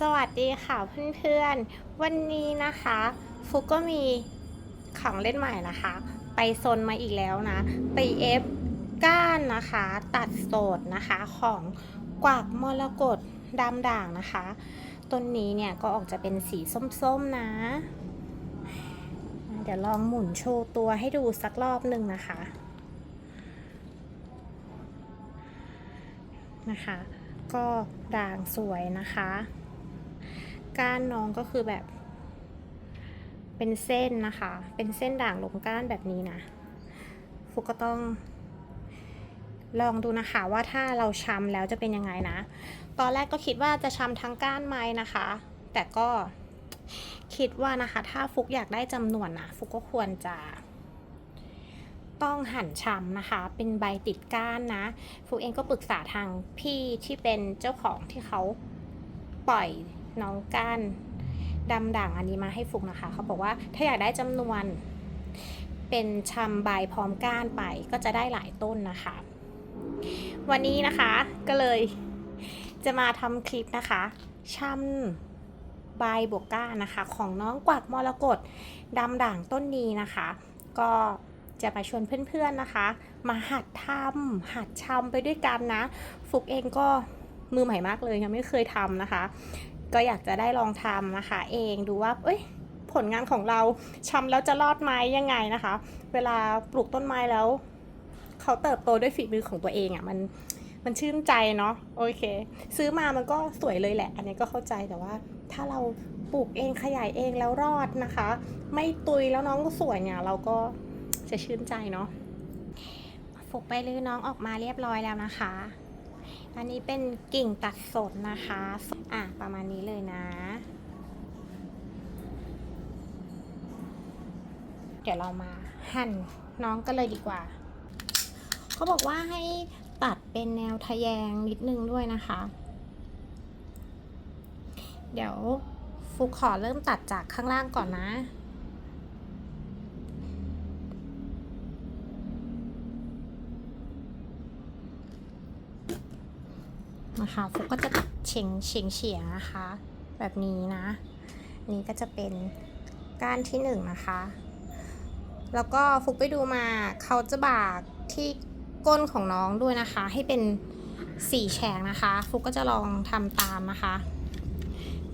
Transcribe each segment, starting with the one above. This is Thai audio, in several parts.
สวัสดีค่ะเพื่อนๆ วันนี้นะคะ ฟุกก็มีของเล่นใหม่นะคะ ไปซนมาอีกแล้วนะ ไปเอฟก้านนะคะ ตัดโสดนะคะของกวากมรกตดำด่างนะคะ ต้นนี้เนี่ยก็ออกจะเป็นสีส้มๆนะ เดี๋ยวลองหมุนโชว์ตัวให้ดูสักรอบหนึ่งนะคะ นะคะก็ด่างสวยนะคะ ก้านน้องก็คือแบบ เป็นเส้นนะคะ เป็นเส้นด่างลงก้านแบบนี้นะฟุกก็ต้อง ลองดูนะคะว่าถ้าเราช้ำแล้วจะเป็นยังไงนะ ตอนแรกก็คิดว่าจะช้ำทั้งก้านไม้นะคะ แต่ก็คิดว่านะคะ ถ้าฟุกอยากได้จำนวนนะฟุกก็ควรจะต้องหั่นช้ำนะคะ เป็นใบติดก้านนะ ฟุกเองก็ปรึกษาทางพี่ที่เป็นเจ้าของที่เขา ปล่อยน้องก้านดำด่างอันนี้มาให้ฟุกนะคะ เขาบอกว่าถ้าอยากได้จำนวนเป็นชำใบพร้อมก้านไปก็จะได้หลายต้นนะคะ วันนี้นะคะก็เลยจะมาทำคลิปนะคะชำใบบวกก้านนะคะ ของน้องกวักมรกตดำด่างต้นนี้นะคะ ก็จะมาชวนเพื่อนๆนะคะ มาหัดทำหัดชำไปด้วยกันนะ ฟุกเองก็ มือใหม่มากเลยยังไม่เคยทำนะคะ ก็อยากจะได้ลองทำนะคะ เองดูว่า เอ้ยผลงานของเราชำแล้วจะรอดไหมยังไงนะคะ เวลาปลูกต้นไม้แล้วเขาเติบโตด้วยฝีมือของตัวเองอะ่ะมันมันชื่นใจเนาะโอเค ซื้อมามันก็สวยเลยแหละ อันนี้ก็เข้าใจแต่ว่า ถ้าเราปลูกเองขยายเองแล้วรอดนะคะ ไม่ตุยแล้วน้องก็สวยเนี่ยเราก็จะชื่นใจเนาะฟุกไปลื้อน้องออกมาเรียบร้อยแล้วนะคะ อันนี้เป็นกิ่งตัดสดนะคะ อะ ประมาณนี้เลยนะ เดี๋ยวเรามาหั่นน้องกันเลยดีกว่า เขาบอกว่าให้ตัดเป็นแนวทะแยงนิดนึงด้วยนะคะ เดี๋ยวฟุกขอเริ่มตัดจากข้างล่างก่อนนะ นะคะฟุกก็จะตัดเฉียงเฉียงเฉียงนะคะ แบบนี้นะอันนี้ก็จะเป็นก้านที่หนึ่งนะคะ แล้วก็ฟุกไปดูมาเขาจะบากที่ก้นของน้องด้วยนะคะ ให้เป็นสี่แฉกนะคะ ฟุกก็จะลองทำตามนะคะ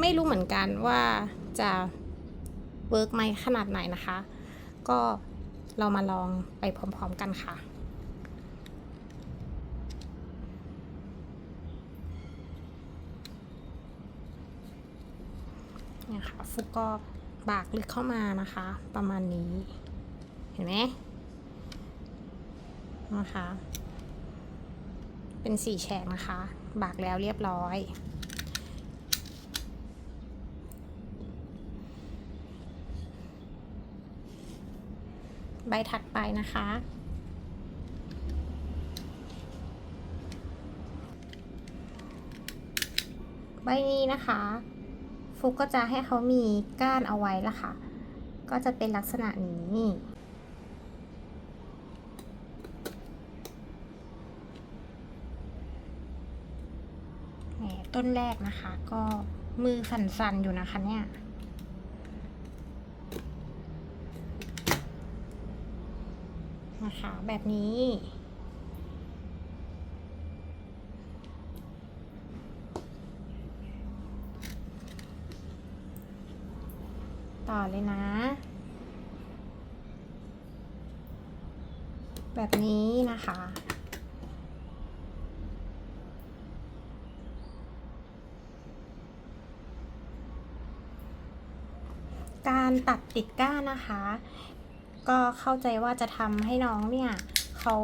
ไม่รู้เหมือนกันว่าจะเวิร์กไหมขนาดไหนนะคะ ก็เรามาลองไปพร้อมๆกันค่ะ เนี่ค่ะฟุกก็บากลึกเข้ามานะคะ ประมาณนี้ เห็นไหมนะคะ เป็นสี่แฉกนะคะ บากแล้วเรียบร้อยใบถัดไปนะคะ ใบนี้นะคะ ฟุกก็จะให้เขามีก้านเอาไว้ละค่ะ ก็จะเป็นลักษณะนี้ต้นแรกนะคะ ก็มือสั่นๆอยู่นะคะเนี่ยนะคะแบบนี้ ต่อเลยนะ แบบนี้นะคะ การตัดติดก้านนะคะ ก็เข้าใจว่าจะทำให้น้องเนี่ยเขา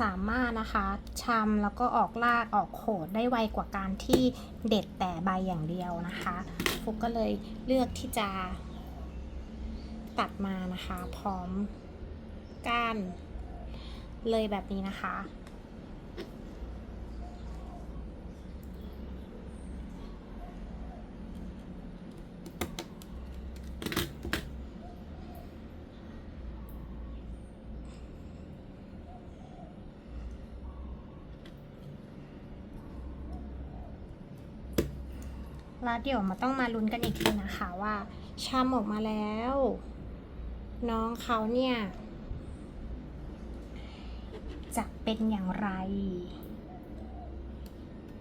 สามารถนะคะชำแล้วก็ออกรากออกโขดได้ไวกว่าการที่เด็ดแต่ใบอย่างเดียวนะคะฟุกก็เลยเลือกที่จะ ตัดมานะคะ พร้อมก้านเลยแบบนี้นะคะ แล้วเดี๋ยวมาต้องมาลุ้นกันอีกทีนะคะว่าชามออกมาแล้ว น้องเขาเนี่ย จะเป็นอย่างไร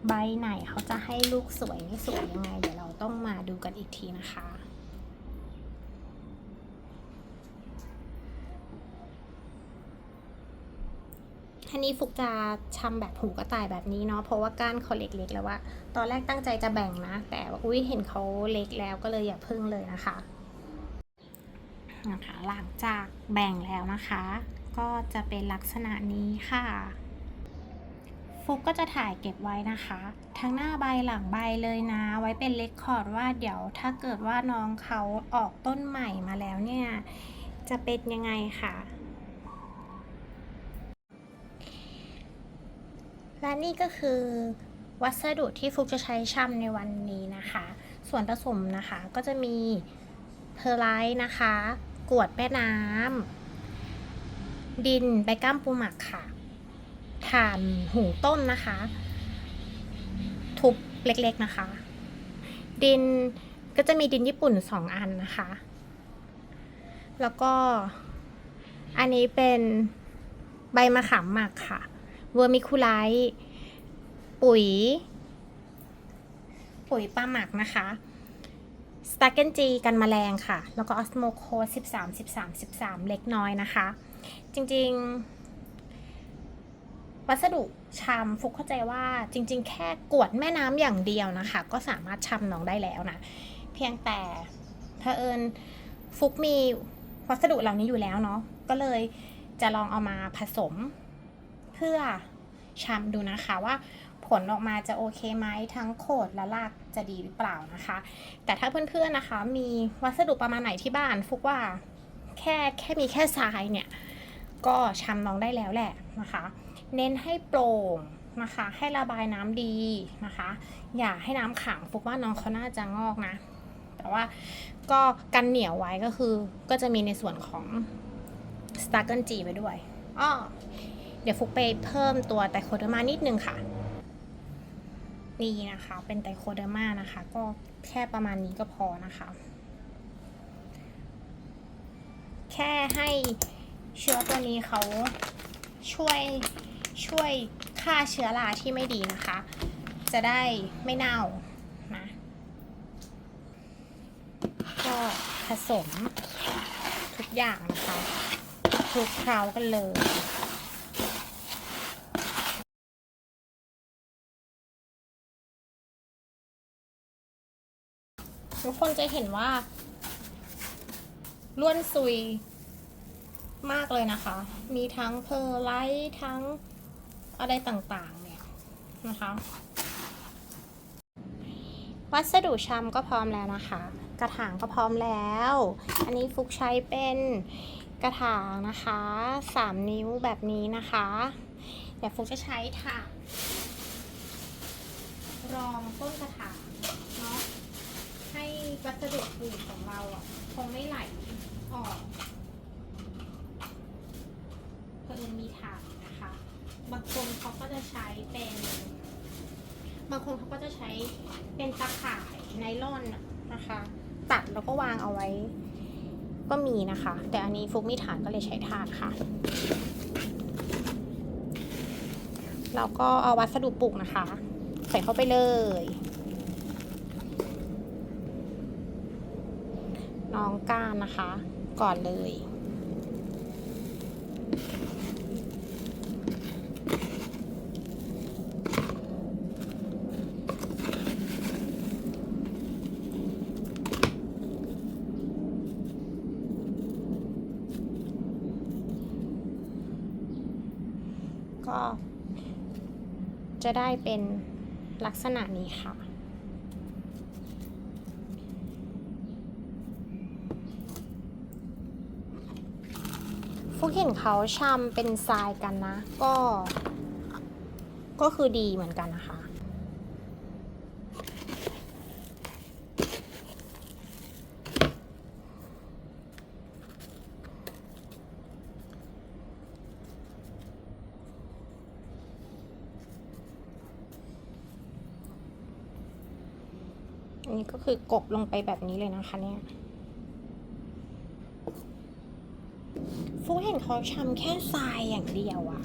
ใบไหนเขาจะให้ลูกสวยไม่สวยยังไง เดี๋ยวเราต้องมาดูกันอีกทีนะคะ ทีนี้ฟุกจะชำแบบหูกระต่ายแบบนี้เนาะเพราะว่าก้านเขาเล็กๆแล้วว่าตอนแรกตั้งใจจะแบ่งนะ แต่ว่าอุ้ยเห็นเขาเล็กแล้วก็เลยอย่าพึ่งเลยนะคะนะคะหลังจากแบ่งแล้วนะคะ ก็จะเป็นลักษณะนี้ค่ะฟุกก็จะถ่ายเก็บไว้นะคะ ทั้งหน้าใบหลังใบเลยนะ ไว้เป็นเลคคอร์ดว่าเดี๋ยวถ้าเกิดว่าน้องเขาออกต้นใหม่มาแล้วเนี่ย จะเป็นยังไงค่ะ และนี่ก็คือวัสดุที่ฟุกจะใช้ช่ำในวันนี้นะคะ ส่วนผสมนะคะก็จะมีเพอร์ไลท์นะคะ กวดแม่น้ำดินใบก้ามปูหมักค่ะถ่านหุงต้มนะคะ ทุบเล็กๆนะคะ ดินก็จะมีดินญี่ปุ่นสองอันนะคะ แล้วก็อันนี้เป็นใบมะขามหมักค่ะ เวอร์มิคูไลท์ปุ๋ย ปุ๋ยปลาหมักนะคะสตาเกนจีกันแมลงค่ะ แล้วก็ออสโมโค13 13 13 เล็กน้อยนะคะ จริงๆ วัสดุชามฟุกเข้าใจว่าจริง ๆ แค่กวดแม่น้ำอย่างเดียวนะคะ ก็สามารถชำน้องได้แล้วนะ เพียงแต่เผอิญฟุกมีวัสดุเหล่านี้อยู่แล้วเนาะก็เลยจะลองเอามาผสม เพื่อชำดูนะคะว่าผลออกมาจะโอเคไหมทั้งโคดและลากจะดีหรือเปล่านะคะ แต่ถ้าเพื่อนๆนะคะ มีวัสดุประมาณไหนที่บ้านฟุกว่าแค่แค่มีแค่ทรายเนี่ย ก็ชำน้องได้แล้วแหละนะคะ เน้นให้โปร่งนะคะ ให้ระบายน้ำดีนะคะ อย่าให้น้ำขังฟุกว่าน้องเขาน่าจะงอกนะ แต่ว่าก็กันเหนียวไว้ก็คือก็จะมีในส่วนของสตาร์เกิลจีไปด้วยอ้อ เดี๋ยวฟุกไปเพิ่มตัวไตโคเดอร์มานิดนึงค่ะนี่นะคะ เป็นไตโคเดอร์มานะคะ ก็แค่ประมาณนี้ก็พอนะคะ แค่ให้เชื้อตัวนี้เขาช่วยช่วยฆ่าเชื้อราที่ไม่ดีนะคะ จะได้ไม่เน่านะก็ผสมทุกอย่างนะคะคลุกเคล้ากันเลย ทุกคนจะเห็นว่าล้วนซุยมากเลยนะคะ มีทั้งเพอร์ไลท์ทั้งอะไรต่างๆเนี่ยนะคะ วัสดุชำก็พร้อมแล้วนะคะ กระถางก็พร้อมแล้ว อันนี้ฟุกใช้เป็นกระถางนะคะ 3 นิ้วแบบนี้นะคะ เดี๋ยวฟุกจะใช้ถาดรองต้นกระถางเนาะ ให้วัสดุปลูกของเราอะคงไม่ไหลออกเพิ่มมีถาดนะคะ บางคนเขาก็จะใช้เป็น บางคนเขาก็จะใช้เป็นตะข่ายไนล่อนนะคะ ตัดแล้วก็วางเอาไว้ ก็มีนะคะ แต่อันนี้ฟุกมีฐานก็เลยใช้ถาดค่ะเราก็เอาวัสดุปลูกนะคะ ใส่เข้าไปเลย น้องก้านนะคะ ก่อนเลยก็จะได้เป็นลักษณะนี้ค่ะ ฟุ กเห็นเขาชำเป็นทรายกันนะ ก็ ก็คือดีเหมือนกันนะคะนนี้ก็คือกบลงไปแบบนี้เลยนะคะเนี่ย ฟูเห็นเขาชำแค่ทรายอย่างเดียวอะ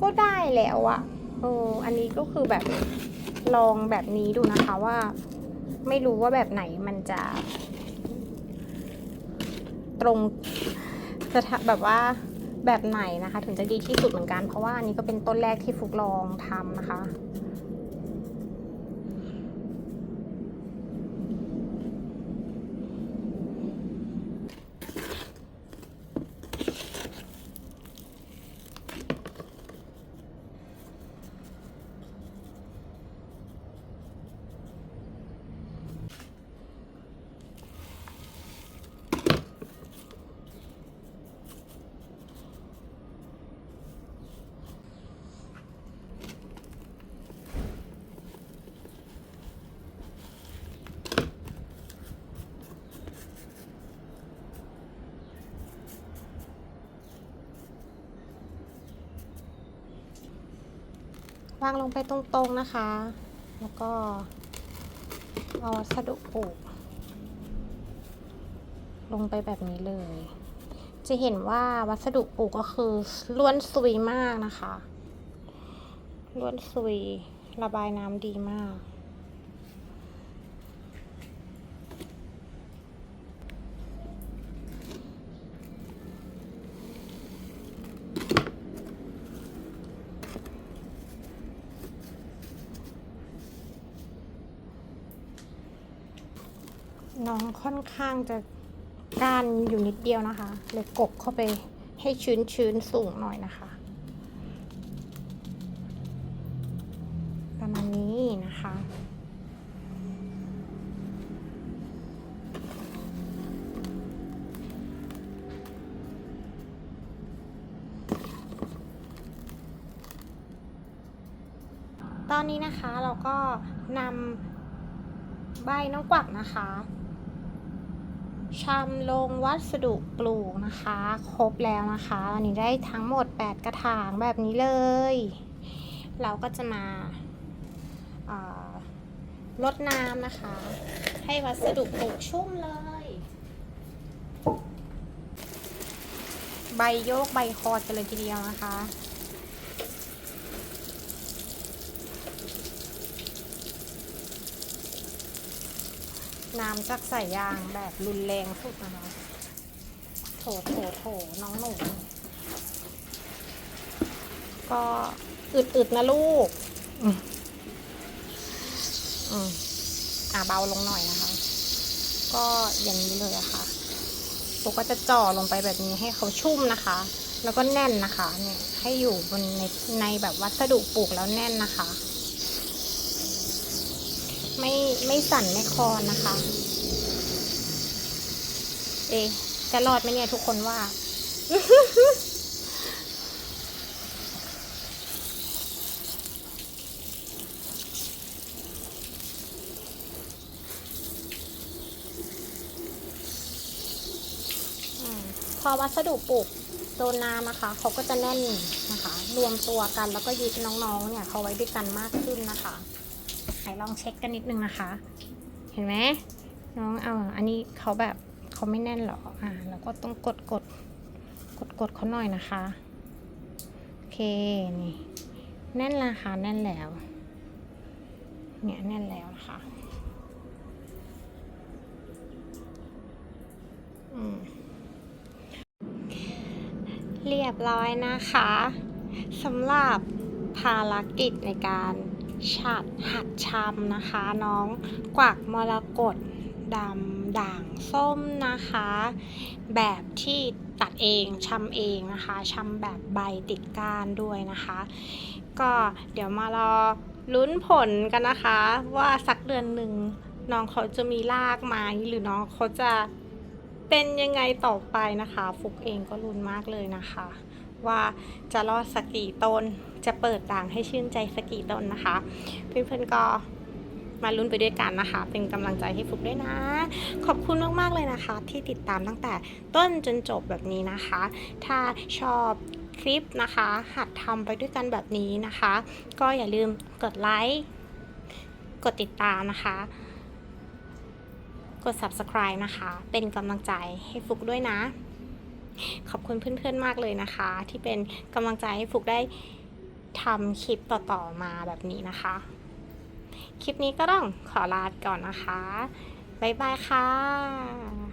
ก็ได้แล้วอะเอออันนี้ก็คือแบบลองแบบนี้ดูนะคะว่า ไม่รู้ว่าแบบไหนมันจะ ตรงจะแบบว่าแบบไหนนะคะ ถึงจะดีที่สุดเหมือนกัน เพราะว่าอันนี้ก็เป็นต้นแรกที่ฟุกลองทำนะคะ วางลงไปตรงๆนะคะ แล้วก็เอาวัสดุปลูกลงไปแบบนี้เลย จะเห็นว่าวัสดุปลูกก็คือล้วนซุยมากนะคะล้วนซุยระบายน้ำดีมาก น้ องค่อนข้างจะก้านอยู่นิดเดียวนะคะ เลยกบเข้าไปให้ชื้นชื้นๆสูงหน่อยนะคะ ประมาณนี้นะคะตอนนี้นะคะเราก็นำใบน้องกวักนะคะ ชำลงวัสดุปลูกนะคะ ครบแล้วนะคะอันนี้ได้ทั้งหมด 8 กระถางแบบนี้เลย เราก็จะมาาลดน้ำนะคะ ให้วัสดุปลูกชุ่มเลย ใบโยกใบคอดกันเลยทีเดียวนะคะ น้ำจากสายยางแบบรุนแรงสุดนะคะโถโถโถน้องหนูก็อึดๆนะลูก อืมอ่าเบาลงหน่อยนะคะ ก็อย่างนี้เลยอะค่ะปกก็จะจ่อลงไปแบบนี้ให้เขาชุ่มนะคะ แล้วก็แน่นนะคะ เนี่ย ให้อยู่บนในในแบบวัสดุปลูกแล้วแน่นนะคะ ไม่ไม่สั่นไม่คลอนนะคะ เอะจะรอดไหมเนี่ยทุกคนว่า พอวัสดุปลูกโดนน้ำนะคะเขาก็จะแน่นนะคะ รวมตัวกันแล้วก็ยึดน้องๆ เนี่ยเขาไว้ด้วยกันมากขึ้นนะคะ นลองเช็คกันนิดนึงนะคะ เห็นไหมน้องเอาอันนี้เขาแบบเขาไม่แน่นหรออ่าแล้วก็ต้องกดกดกดกดเขาหน่อยนะคะโอเคนี่แน่นละค่ะแน่นแล้วเนี่ยแน่นแล้วนะคะเรียบร้อยนะคะสำหรับภารกิจในการ ฉัดหัดชำนะคะ น้องกวักมรกตดำด่างส้มนะคะ แบบที่ตัดเองชำเองนะคะชำแบบใบติดก้านด้วยนะคะ ก็เดี๋ยวมารอลุ้นผลกันนะคะ ว่าสักเดือนหนึ่งน้องเขาจะมีรากไหมหรือน้องเขาจะเป็นยังไงต่อไปนะคะ ฟุกเองก็รุนมากเลยนะคะ ว่าจะรอดสกกี่ต้น จะเปิดด่างให้ชื่นใจสกกี่ต้นนะคะ เพื่อนๆก็มาลุ้นไปด้วยกันนะคะ เป็นกำลังใจให้ฟุกด้วยนะ ขอบคุณมากๆเลยนะคะ ที่ติดตามตั้งแต่ต้นจนจบแบบนี้นะคะ ถ้าชอบคลิปนะคะ หัดทำไปด้วยกันแบบนี้นะคะ ก็อย่าลืมกดไลค์ กดติดตามนะคะ กด subscribe นะคะ เป็นกำลังใจให้ฟุกด้วยนะ ขอบคุณเพื่อนๆมากเลยนะคะ ที่เป็นกำลังใจให้ฟุกได้ทำคลิปต่อๆมาแบบนี้นะคะ คลิปนี้ก็ต้องขอลาก่อนนะคะ บ๊ายบายค่ะ